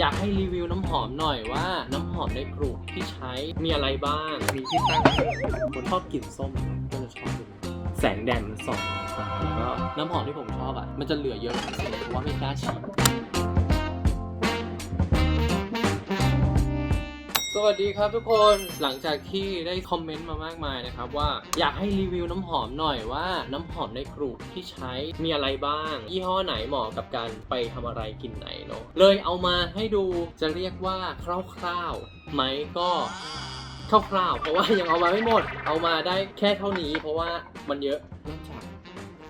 อยากให้รีวิวน้ำหอมหน่อยว่าน้ำหอมในกลุ่มที่ใช้มีอะไรบ้าง มีที่ตั้งคนชอบกลิ่นส้มก็จะชอบดูแสงแดดมันส่องตาแล้วก็น้ำหอมที่ผมชอบอะ มันจะเหลือเยอะที่สุดเพราะว่าไม่กล้าฉีด สวัสดีครับทุกคนหลังจากที่ได้คอมเมนต์มามากมายนะครับว่าอยากให้รีวิวน้ำหอมหน่อยว่าน้ำหอมในกลุ่มที่ใช้มีอะไรบ้าง ยี่ห้อไหนเหมาะกับการไปทำอะไรกินไหนเนาะเลยเอามาให้ดูจะเรียกว่าคร่าวๆไหมก็คร่าวๆเพราะว่ายังเอามาไม่หมด เอามาได้แค่เท่านี้ เพราะว่ามันเยอะเริ่มจาก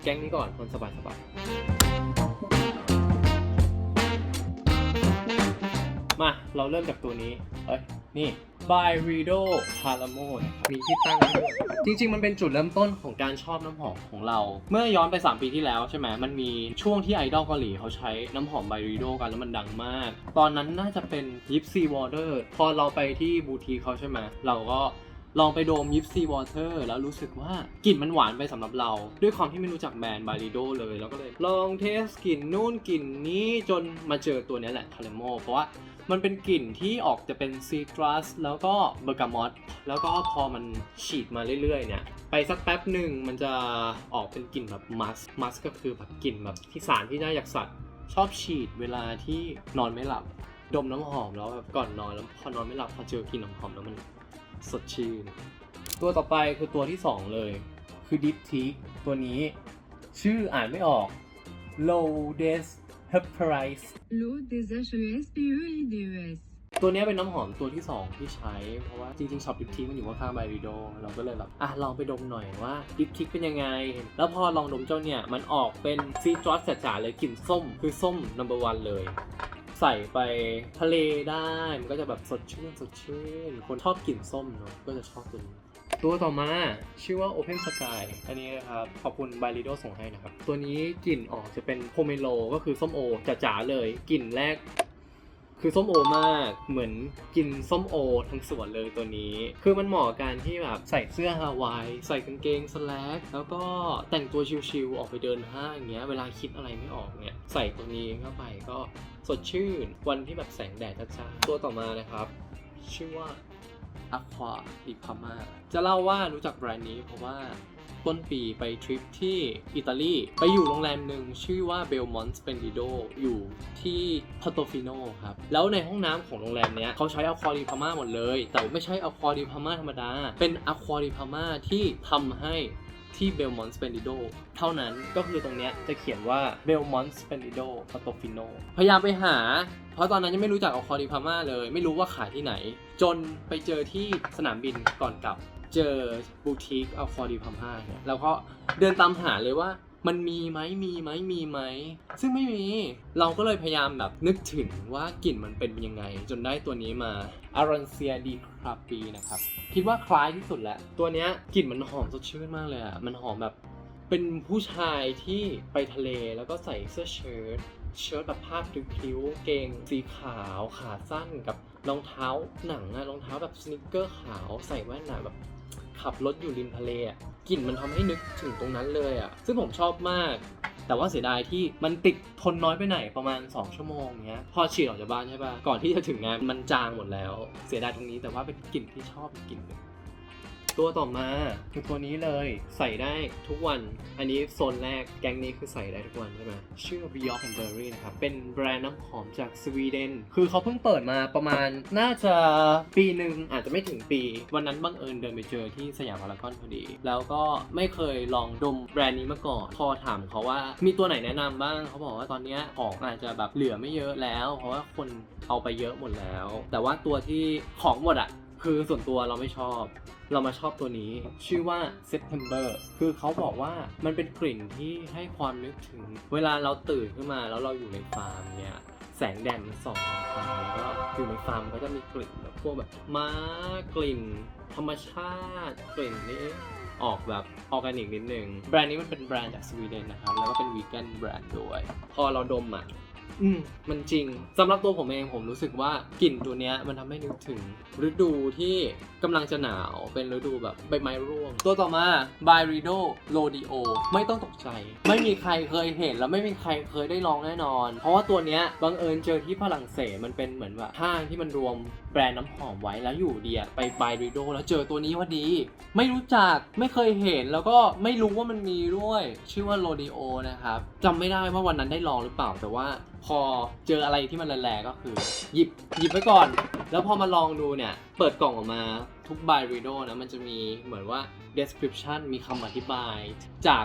แก๊งนี้ก่อนคนสบายๆมาเราเริ่มจากตัวนี้เอ้ย นี่ by Rido Palamo นมีที่ตั้งด้วยจริง ๆ มันเป็นจุดเริ่มต้นของการชอบน้ำหอมของเรา เมื่อย้อนไป 3 ปีที่แล้วใช่ไหมมันมีช่วงที่ไอดอลเกาหลีเขาใช้น้ำหอม by Rido กันแล้วมันดังมาก ตอนนั้นน่าจะเป็น Gypsy Water พอเราไปที่บูทีเขาใช่ไหมเราก็ ลองไปโดม Gypsy Water แล้วรู้สึกว่ากลิ่นมันหวานไปสำหรับเรา ด้วยความที่ไม่รู้จักแบรนด์ by Rido เลยเราก็เลยลองเทสกลิ่นนู่นกลิ่นนี้จนมาเจอตัวนี้แหละ Palamo เพราะว่ามันเป็นกลิ่นที่ออกจะเป็นซีตรัสแล้วก็เบอร์กามอตแล้วก็พอมันฉีดมาเรื่อยๆ เนี่ย ไปสักแป๊บหนึ่งมันจะออกเป็นกลิ่นแบบมัสมัสก็คือแบบกลิ่นแบบที่สารที่ได้จากสัตว์ชอบฉีดเวลาที่นอนไม่หลับ ดมน้ำหอมแล้วแบบก่อนนอนแล้วพอนอนไม่หลับพอเจอกลิ่นน้ำหอมแล้วมัน สดชื่น ตัวต่อไปคือตัวที่ 2 เลย คือ Deep Teak ตัวนี้ชื่ออ่านไม่ออก Low Des Heparice L'eau des HESPEIDES. ตัวเนี้ยเป็นน้ำหอมตัวที่ 2 ที่ใช้ เพราะว่าจริงๆช็อปดิปทิกมันอยู่ข้างๆไบริโดเราก็เลยแบบอะลองไปดมหน่อยว่าดิปทิกเป็นยังไง แล้วพอลองดมเจ้าเนี่ย มันออกเป็นซีตรัสจ๋าๆเลยกลิ่นส้ม คือส้มนัมเบอร์วันเลย ใส่ไปทะเลได้ มันก็จะแบบสดชื่นสดชื่น คนชอบกลิ่นส้มเนาะ ก็จะชอบตัวนี้ตัวต่อมาชื่อว่า Open Sky อันนี้นะครับ ขอบคุณ b บ r ิโดส่งให้นะครับ ตัวนี้กลิ่นออกจะเป็นโพเมโลก็คือส้มโอจ๋าๆเลย กลิ่นแรก คือส้มโอมากเหมือนกินส้มโอทั้งสวนเลยตัวนี้ คือมันเหมาะกับการที่แบบใส่เสื้อฮาวายใส่กางเกงสแลกแล้วก็แต่งตัวชิลๆออกไปเดินห้างอย่างเงี้ยเวลาคิดอะไรไม่ออกเนี่ยใส่ตัวนี้เข้าไปก็สดชื่น วันที่แบบแสงแดดจ้าๆตัวต่อมานะครับ ชื่อว่า Aqua di Parma จะเล่าว่ารู้จักแบรนด์นี้เพราะว่า ต้นปีไปทริปที่อิตาลี ไปอยู่โรงแรมหนึ่งชื่อว่า Belmont Splendido อยู่ที่ Portofino ครับ แล้วในห้องน้ำของโรงแรมเนี้ยเขาใช้ Aqua di Parma หมดเลย แต่ไม่ใช่ Aqua di Parma ธรรมดา เป็น Aqua di Parma ที่ทำให้ที่ Belmont Splendido เท่านั้นก็คือตรงเนี้ยจะเขียนว่า Belmont Splendido Portofino พยายามไปหา เพราะตอนนั้นยังไม่รู้จักอคอดิพาม่าเลย ไม่รู้ว่าขายที่ไหน จนไปเจอที่สนามบินก่อนกลับ เจอบูติกอคอดิพาม่าเนี่ยแล้วก็เดินตามหาเลยว่ามันมีไหมมีไหมมีไหม ซึ่งไม่มี เราก็เลยพยายามแบบนึกถึงว่ากลิ่นมันเป็นยังไง จนได้ตัวนี้มา a r a n c i a di c r a p i นะครับ คิดว่าคล้ายที่สุดแล้วตัวเนี้ยกลิ่นมันหอมสดชื่นมากเลยอะมันหอมแบบ เป็นผู้ชายที่ไปทะเลแล้วก็ใส่เสื้อเชิ้ตเชิ้ตแบบผ้าพริ้วๆเกงสีขาวขาสั้นกับรองเท้าหนังอะรองเท้าแบบสนิเกอร์ขาวใส่แว่นหนาแบบ ขับรถอยู่ริมทะเลอะกลิ่นมันทำให้นึกถึงตรงนั้นเลยอะ ซึ่งผมชอบมาก แต่ว่าเสียดายที่มันติดทนน้อยไปไหนประมาณ 2 ชั่วโมงเงี้ย พอฉีดออกจากบ้านใช่ปะก่อนที่จะถึงงานมันจางหมดแล้ว เสียดายตรงนี้แต่ว่าเป็นกลิ่นที่ชอบกกลิ่นหนึ่ง ตัวต่อมาคือตัวนี้เลยใส่ได้ทุกวัน อันนี้โซนแรกแกงนี้คือใส่ได้ทุกวันใช่ไหมชื่อ Bjork and Berry นะครับ เป็นแบรนด์น้ำหอมจากสวีเดน คือเขาเพิ่งเปิดมาประมาณน่าจะปีหนึ่งอาจจะไม่ถึงปี วันนั้นบังเอิญเดินไปเจอที่สยามพารากอนพอดี แล้วก็ไม่เคยลองดมแบรนด์นี้มาก่อน พอถามเขาว่ามีตัวไหนแนะนำบ้าง เขาบอกว่าตอนเนี้ยของอาจจะแบบเหลือไม่เยอะแล้ว เพราะว่าคนเอาไปเยอะหมดแล้ว แต่ว่าตัวที่ของหมดอะ คือส่วนตัวเราไม่ชอบ เรามาชอบตัวนี้ ชื่อว่า September คือเขาบอกว่ามันเป็นกลิ่นที่ให้ความนึกถึง เวลาเราตื่นขึ้นมาแล้วเราอยู่ในฟาร์มเนี่ยแสงแดดมันส่องฟาร์มแล้วก็อยู่ในฟาร์มก็จะมีกลิ่นแบบพวกแบบม้ากลิ่น ธรรมชาติกลิ่นนี้ออกแบบออร์แกนิกนิดนึง แบรนด์นี้มันเป็นแบรนด์จากสวีเดนนะครับ แล้วก็เป็นวีแกนแบรนด์ด้วย พอเราดมอะ อืมมันจริงสำหรับตัวผมเองผมรู้สึกว่ากลิ่นตัวเนี้ยมันทำให้นึกถึง ฤดูที่กำลังจะหนาวเป็นฤดูแบบใบไม้ร่วง ตัวต่อมา b y r i d o Rodeo ไม่ต้องตกใจ ไม่มีใครเคยเห็นแล้วไม่มีใครเคยได้ลองแน่นอน เพราะว่าตัวเนี้ยบังเอิญเจอที่ฝรั่งเศสมันเป็นเหมือนแบบห้างที่มันรวมแบรนด์น้ำหอมไว้แล้วอยู่เดียไป b y r i d o แล้วเจอตัวนี้พอดี ไม่รู้จักไม่เคยเห็นแล้วก็ไม่รู้ว่ามันมีด้วย ชื่อว่า Rodeo นะครับจำไม่ได้ว่าวันนั้นได้ลองหรือเปล่าแต่ว่า พอเจออะไรที่มันแรงๆก็คือหยิบหยิบไว้ก่อน แล้วพอมาลองดูเนี่ย เปิดกล่องออกมาทุก b y r i d o นะมันจะมีเหมือนว่า description มีคำอธิบาย จาก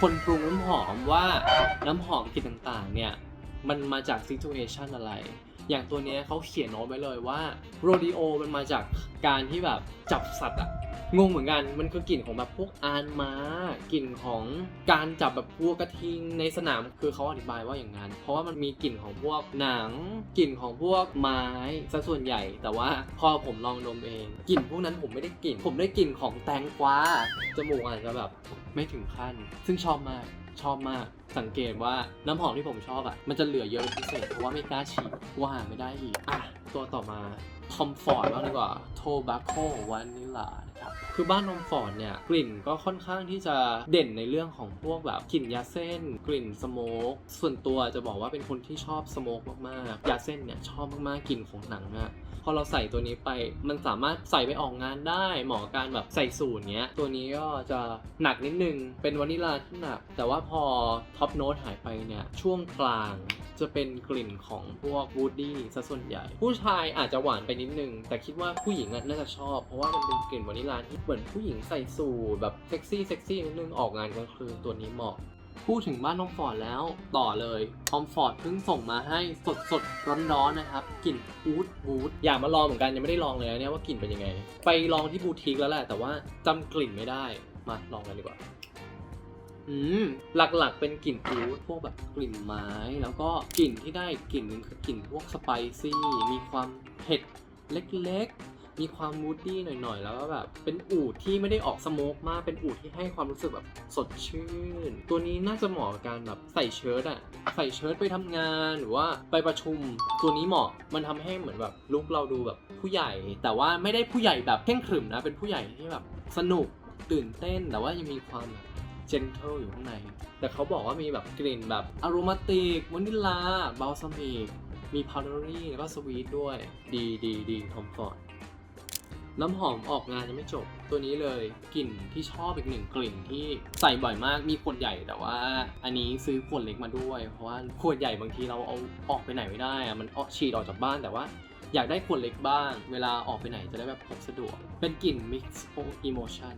คนปรุงน้ำหอมว่าน้ำหอมกลิ่นต่างๆ เนี่ย มันมาจาก situation อะไร อย่างตัวนี้เขาเขียนโน้ตไว้เลยว่า rodeo มันมาจากการที่แบบจับสัตว์อะ งงเหมือนกัน มันคือกลิ่นของแบบพวกอานม้ากลิ่นของการจับแบบวัวกระทิงในสนามคือเขาอธิบายว่าอย่างนั้น เพราะว่ามันมีกลิ่นของพวกหนังกลิ่นของพวกไม้ซะส่วนใหญ่ แต่ว่าพอผมลองดมเองกลิ่นพวกนั้นผมไม่ได้กลิ่น ผมได้กลิ่นของแตงกวาจมูกอาจจะแบบไม่ถึงขั้น ซึ่งชอบมากชอบมากสังเกตว่าน้ำหอมที่ผมชอบอะ่ะ มันจะเหลือเยอะพิเศษเพราะว่าไม่กล้าฉีดว่าหาไม่ได้อีก อะ ตัวต่อมาทอมฟอร์ดบ้างดีกว่าโทบ a โควานิลา ครับคือบ้านนมฟอร์ดเนี่ยกลิ่นก็ค่อนข้างที่จะเด่นในเรื่องของพวกแบบกลิ่นยาเส้น กลิ่นสโมกส่วนตัวจะบอกว่าเป็นคนที่ชอบสโมกมากๆยาเส้นเนี่ยชอบมากๆกลิ่นของหนังอะ พอเราใส่ตัวนี้ไป มันสามารถใส่ไปออกงานได้ เหมาะกับการแบบใส่สูทเนี้ย ตัวนี้ก็จะหนักนิดนึง เป็นวานิลาที่หนัก แต่ว่าพอท็อปโน้ตหายไปเนี่ย ช่วงกลางจะเป็นกลิ่นของพวกวูดดี้ซะส่วนใหญ่ ผู้ชายอาจจะหวานไปนิดนึง แต่คิดว่าผู้หญิงน่าจะชอบ เพราะว่ามันเป็นกลิ่นวานิลาที่เหมือนผู้หญิงใส่สูทแบบเซ็กซี่เซ็กซี่นิดนึงออกงานกลางคืนตัวนี้เหมาะ พูดถึงบ้านน้องฟอร์ดแล้วต่อเลยทอมฟอร์ดเพิ่งส่งมาให้สดสดร้อนร้อนๆนะครับกลิ่นอูดวูดอยากมาลองเหมือนกันยังไม่ได้ลองเลยนะเนี่ยว่ากลิ่นเป็นยังไง ไปลองที่บูติกแล้วแหละ แต่ว่าจำกลิ่นไม่ได้มาลองกันดีกว่า อืมหลักๆเป็นกลิ่นอูดพวกแบบกลิ่นไม้ แล้วก็กลิ่นที่ได้กลิ่นหนึ่งคือกลิ่นพวกสไปซี่มีความเผ็ดเล็กๆ มีความมูดดี้หน่อยๆ แล้วก็แบบเป็นอูดที่ไม่ได้ออกสโมกมาก เป็นอูดที่ให้ความรู้สึกแบบสดชื่น ตัวนี้น่าจะเหมาะกับการแบบใส่เชิ้ตอะใส่เชิ้ตไปทำงานหรือว่าไปประชุม ตัวนี้เหมาะมันทำให้เหมือนแบบลุคเราดูแบบผู้ใหญ่ แต่ว่าไม่ได้ผู้ใหญ่แบบเพ่งขรึมนะ เป็นผู้ใหญ่ที่แบบสนุกตื่นเต้นแต่ว่ายังมีความแบบ gentle อยู่ข้างใน แต่เขาบอกว่ามีแบบกลิ่นแบบอ r o มาติกวานิลาบ a ลซามิกมีพาวเดอรี่แล้วก็สวีทด้วย ดีดีดีทอมฟอร์ด น้ำหอมออกงานยังไม่จบตัวนี้เลยกลิ่นที่ชอบอีกหนึ่งกลิ่นที่ใส่บ่อยมากมีขวดใหญ่แต่ว่า อันนี้ซื้อขวดเล็กมาด้วย เพราะว่าขวดใหญ่บางทีเราเอาออกไปไหนไม่ได้อะมันออกฉีดออกจากบ้านแต่ว่า อยากได้ขวดเล็กบ้าง เวลาออกไปไหนจะได้แบบพกสะดวก เป็นกลิ่น mix emotion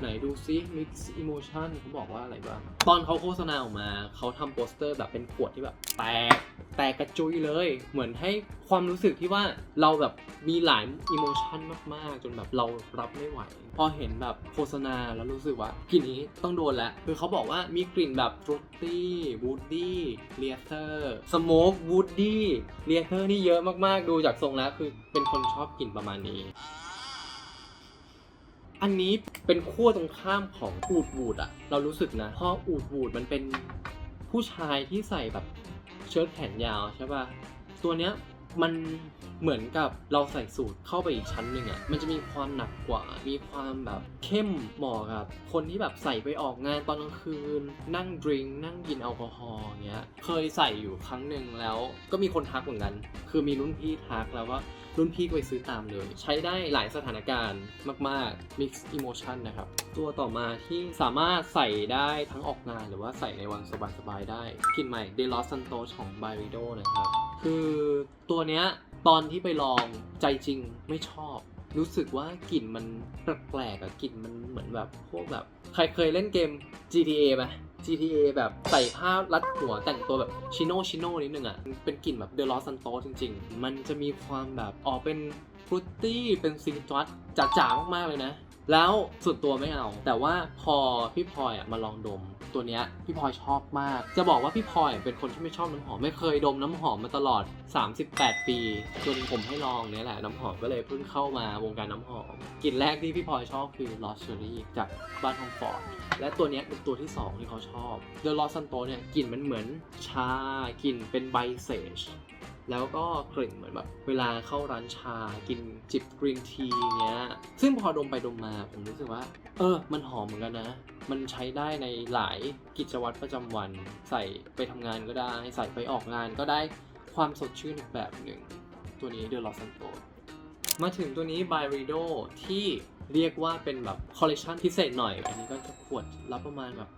ไหนดูซิ mix emotion เขาบอกว่าอะไรบ้าง ตอนเขาโฆษณาออกมา เขาทำโปสเตอร์แบบเป็นขวดที่แบบแตก แตกกระจุยเลย เหมือนให้ความรู้สึกที่ว่าเราแบบมีหลายอิโมชันมาก ๆ จนแบบเรารับไม่ไหว พอเห็นแบบโฆษณาแล้วรู้สึกว่ากลิ่นนี้ต้องโดนแล้ว คือเขาบอกว่ามีกลิ่นแบบฟรุตตี้วูดดี้เลียเตอร์สโมกวูดดี้เลียเตอร์นี่เยอะมาก ๆ ดูจากทรงแล้วคือเป็นคนชอบกลิ่นประมาณนี้ อันนี้เป็นขั้วตรงข้ามของอูดวูดอะเรารู้สึกนะเพราะอูดวูดมันเป็นผู้ชายที่ใส่แบบเชิ้ตแขนยาวใช่ป่ะตัวเนี้ยมันเหมือนกับเราใส่สูทเข้าไปอีกชั้นหนึ่งอะมันจะมีความหนักกว่า มีความแบบเข้มเหมาะกับคนที่แบบใส่ไปออกงานตอนกลางคืน นั่งดริงก์นั่งกินแอลกอฮอล์เงี้ย เคยใส่อยู่ครั้งหนึ่งแล้วก็มีคนทักเหมือนกัน คือมีรุ่นพี่ทักแล้วก็ รุ่นพี่ก็ไปซื้อตามเลย ใช้ได้หลายสถานการณ์มาก ๆ mix emotion นะครับ ตัวต่อมาที่สามารถใส่ได้ทั้งออกงานหรือว่าใส่ในวันสบาย ๆ ได้กลิ่นใหม่ De Los Santos ของ b y r i d o นะครับ คือตัวเนี้ยตอนที่ไปลองใจจริงไม่ชอบ รู้สึกว่ากลิ่นมันแปลกๆอะกลิ่นมันเหมือนแบบพวกแบบ ใครเคยเล่นเกม GTA ไหม GTA แบบใส่ผ้ารัดหัวแต่งตัวแบบชิโนชิโนนิดนึงอะ เป็นกลิ่นแบบเดลอสันโตจริง ๆ มันจะมีความแบบออกเป็นฟรุตตี้เป็นซีตรัสจ๋าๆมากๆเลยนะ แล้วส่วนตัวไม่เอา แต่ว่าพอพี่พลอยอะมาลองดมตัวเนี้ยพี่พลอยชอบมาก จะบอกว่าพี่พลอยเป็นคนที่ไม่ชอบน้ำหอมไม่เคยดมน้ำหอมมาตลอด 38 ปีจนผมให้ลองเนี้ยแหละน้ำหอมก็เลยเพิ่งเข้ามาวงการน้ำหอมกลิ่นแรกที่พี่พลอยชอบคือ Lost Cherry จากบ้านทองฟอร์ดและตัวเนี้ยเป็นตัวที่ 2 ที่เขาชอบ The Lost Santo เนี่ยกลิ่นมันเหมือนชากลิ่นเป็นใบเซจ แล้วก็กลิ่นเหมือนแบบเวลาเข้าร้านชากินจิบกรีนทีเงี้ย ซึ่งพอดมไปดมมาผมรู้สึกว่า เออ มันหอมเหมือนกันนะ มันใช้ได้ในหลายกิจวัตรประจำวัน ใส่ไปทำงานก็ได้ ใส่ไปออกงานก็ได้ความสดชื่นอีกแบบหนึ่ง ตัวนี้ The Lost Santo มาถึงตัวนี้ By Rido ที่เรียกว่าเป็นแบบคอลเลคชันพิเศษหน่อย อันนี้ก็จะขวดละประมาณแบบ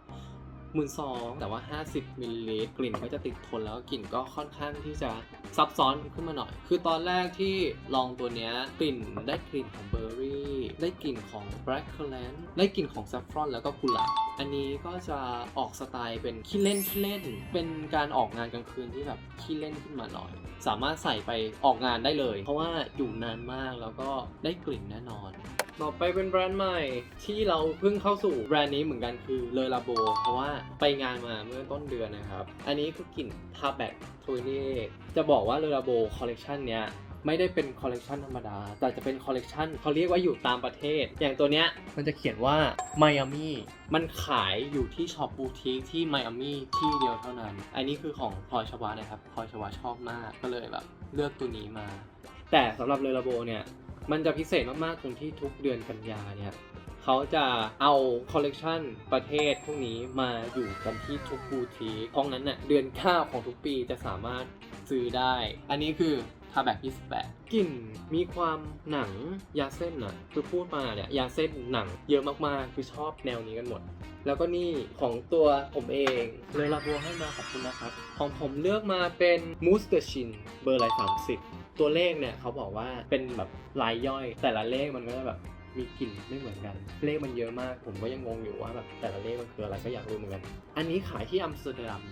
หมื่นสองแต่ว่า 50มิลลิลิตรกลิ่นก็จะติดทนแล้วกลิ่นก็ค่อนข้างที่จะซับซ้อนขึ้นมาหน่อย คือตอนแรกที่ลองตัวเนี้ยกลิ่นได้กลิ่นของเบอร์รี่ ได้กลิ่นของแบล็คเคอร์แลนได้กลิ่นของซัฟฟรอนแล้วก็กุหลาบ อันนี้ก็จะออกสไตล์เป็นขี้เล่นขี้เล่น เป็นการออกงานกลางคืนที่แบบขี้เล่นขึ้นมาหน่อย สามารถใส่ไปออกงานได้เลย เพราะว่าอยู่นานมากแล้วก็ได้กลิ่นแน่นอน ต่อไปเป็นแบรนด์ใหม่ที่เราเพิ่งเข้าสู่แบรนด์นี้เหมือนกันคือเลอลาโบเพราะว่าไปงานมาเมื่อต้นเดือนนะครับ อันนี้คือกลิ่นทาแบกทวนี่จะบอกว่าเลอลาโบคอลเลกชันเนี้ย ไม่ได้เป็นคอลเลกชันธรรมดา แต่จะเป็นคอลเลกชันเขาเรียกว่าอยู่ตามประเทศ อย่างตัวเนี้ยมันจะเขียนว่าไมอามี่มันขายอยู่ที่ช็อปบูติกที่ไมอามี่ที่เดียวเท่านั้น อันนี้คือของพลอยชวานะครับพลอยชวาชอบมากก็เลยแบบเลือกตัวนี้มา แต่สำหรับเลลาโบเนี่ยมันจะพิเศษมากๆตรงที่ทุกเดือนกันยาเนี่ยเขาจะเอาคอลเลกชันประเทศพวกนี้มาอยู่กันที่ทุกบูทีเพราะงั้นเน่ะเดือน9ของทุกปีจะสามารถซื้อได้ อันนี้คือ ทาแบก28กลิ่นมีความหนังยาเส้นน่ะคือพูดมาเนี่ยยาเส้นหนังเยอะมากๆ คือชอบแนวนี้กันหมด แล้วก็นี่ของตัวผมเองเลยรับรัวให้มาขอบคุณนะครับ ของผมเลือกมาเป็นมูสเตอร์ชินเบอร์ไร30ตัวเลขเนี่ยเขาบอกว่าเป็นแบบลายย่อย แต่ละเลขมันก็จะแบบ มีกลิ่นไม่เหมือนกัน เลขมันเยอะมาก ผมก็ยังงงอยู่ว่าแบบแต่ละเลขมันคืออะไรก็อยากรู้เหมือนกัน อันนี้ขายที่อัมสเตอร์ดัม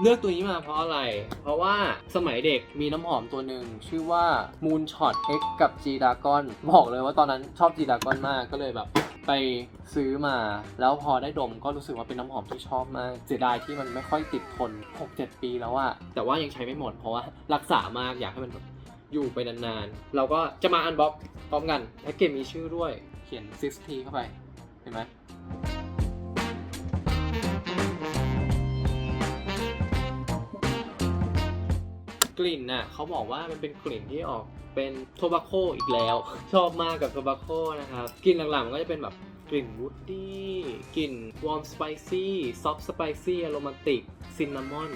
เลือกตัวนี้มาเพราะอะไร เพราะว่าสมัยเด็กมีน้ำหอมตัวหนึ่งชื่อว่า Moonshot X กับ G Dragon บอกเลยว่าตอนนั้นชอบ G Dragon มากก็เลยแบบไปซื้อมาแล้วพอได้ดมก็รู้สึกว่าเป็นน้ำหอมที่ชอบมากเสียดายที่มันไม่ค่อยติดทน 6-7 ปีแล้วอะแต่ว่ายังใช้ไม่หมดเพราะว่ารักษามากอยากให้มันแบบอยู่ไปนานๆ เราก็จะมาอันบ็อกพร้อมกันแพ็กเกจมีชื่อด้วย ขียน 6P เข้าไป เห็นไหมกลิ่นน่ะเขาบอกว่ามันเป็นกลิ่นที่ออกเป็นโทบาโคอีกแล้ว ชอบมากกับโทบาโคนะครับ กลิ่นหลังๆก็จะเป็นแบบกลิ่นวูดดี้กลิ่นวอร์มสไปซี่ซอฟต์สไปซี่อโรมาติกซินนามอน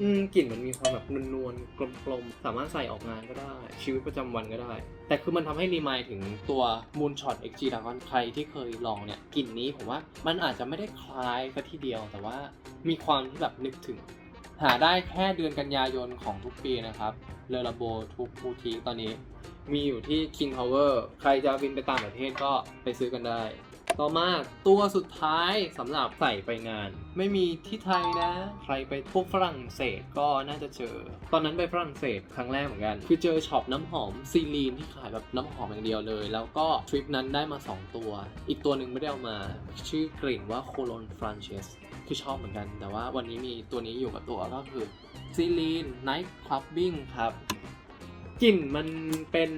อืมกลิ่นมันมีความแบบนวลๆกลมๆ สามารถใส่ออกงานก็ได้ ชีวิตประจำวันก็ได้ แต่คือมันทำให้รีมายถึงตัว Moonshot XG Dragon ใครที่เคยลองเนี่ยกลิ่นนี้ผมว่ามันอาจจะไม่ได้คล้ายซะทีเดียว แต่ว่ามีความที่แบบนึกถึง หาได้แค่เดือนกันยายนของทุกปีนะครับเลอลาโบทุกบูติกตอนนี้ มีอยู่ที่ King Power ใครจะบินไปต่างประเทศก็ไปซื้อกันได้ ต่อมาตัวสุดท้ายสำหรับใส่ไปงาน ไม่มีที่ไทยนะ ใครไปพวกฝรั่งเศสก็น่าจะเจอ ตอนนั้นไปฝรั่งเศสครั้งแรกเหมือนกัน คือเจอช็อปน้ำหอมซีลีนที่ขายแบบน้ำหอมอย่างเดียวเลย แล้วก็ทริปนั้นได้มา 2 ตัว อีกตัวหนึ่งไม่ได้เอามา ชื่อกลิ่นว่าโคโลนฟรานเชสคือชอบเหมือนกัน แต่ว่าวันนี้มีตัวนี้อยู่กับตัวก็คือซีลีนไนท์คลับบิ้งครับกลิ่นมันเป็น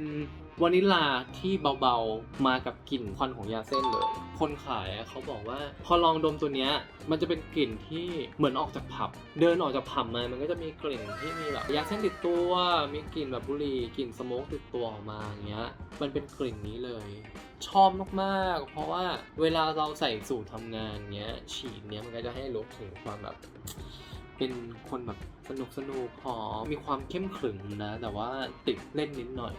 วานิลลาที่เบาๆ มากับกลิ่นควันของยาเส้นเลย คนขายเขาบอกว่าพอลองดมตัวเนี้ยมันจะเป็นกลิ่นที่เหมือนออกจากผับ เดินออกจากผับมา มันก็จะมีกลิ่นที่มีแบบยาเส้นติดตัว มีกลิ่นแบบบุหรี่ กลิ่นสโมกติดตัวออกมาอย่างเงี้ย มันเป็นกลิ่นนี้เลย ชอบมากๆ เพราะว่าเวลาเราใส่สูตรทำงานเงี้ย ฉีดเนี้ยมันก็จะให้รู้ถึงความแบบเป็นคนแบบสนุกสนุกหอมมีความเข้มขรึมนะ แต่ว่าติดเล่นนิดหน่อย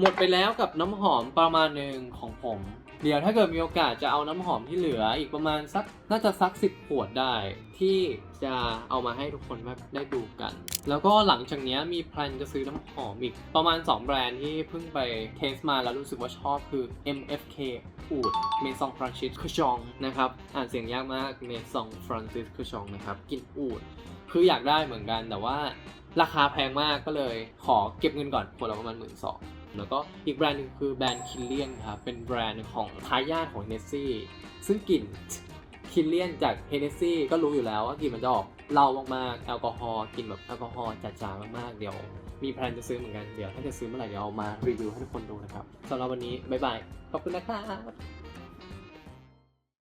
หมดไปแล้วกับน้ำหอมประมาณหนึ่งของผม เดี๋ยวถ้าเกิดมีโอกาสจะเอาน้ำหอมที่เหลืออีกประมาณสักน่าจะสักสิบขวดได้ ที่จะเอามาให้ทุกคนได้ดูกัน แล้วก็หลังจากนี้มีแพลนจะซื้อน้ำหอมอีกประมาณ 2 แบรนด์ที่เพิ่งไปเทสมาแล้วรู้สึกว่าชอบคือ MFK อูดเมซองฟรานซิสคือชองนะครับอ่านเสียงยากมากเมซองฟรานซิสคือชองนะครับกลินอูดคืออยากได้เหมือนกันแต่ว่าราคาแพงมากก็เลยขอเก็บเงินก่อนคนละประมาณหมื่นสอง แล้วก็อีกแบรนด์หนึงคือแบรนด์คิลเลียนครับเป็นแบรนด์ของทายาทของเนสซี่ซึ่งกลิ่นคิลเลียนจากเฮเนสซี่ก็รู้อยู่แล้วว่ากลิ่นมันจะออกเหล้ามากๆแอลกอฮอล์กลิ่นแบบแอลกอฮอล์จ๋าๆมากๆเดี๋ยว มีแพลนจะซื้อเหมือนกันเดี๋ยวถ้าจะซื้อเมื่อไหร่เดี๋ยวเอามารีวิวให้ทุกคนดูนะครับสำหรับวันนี้บ๊ายบายขอบคุณนะครับ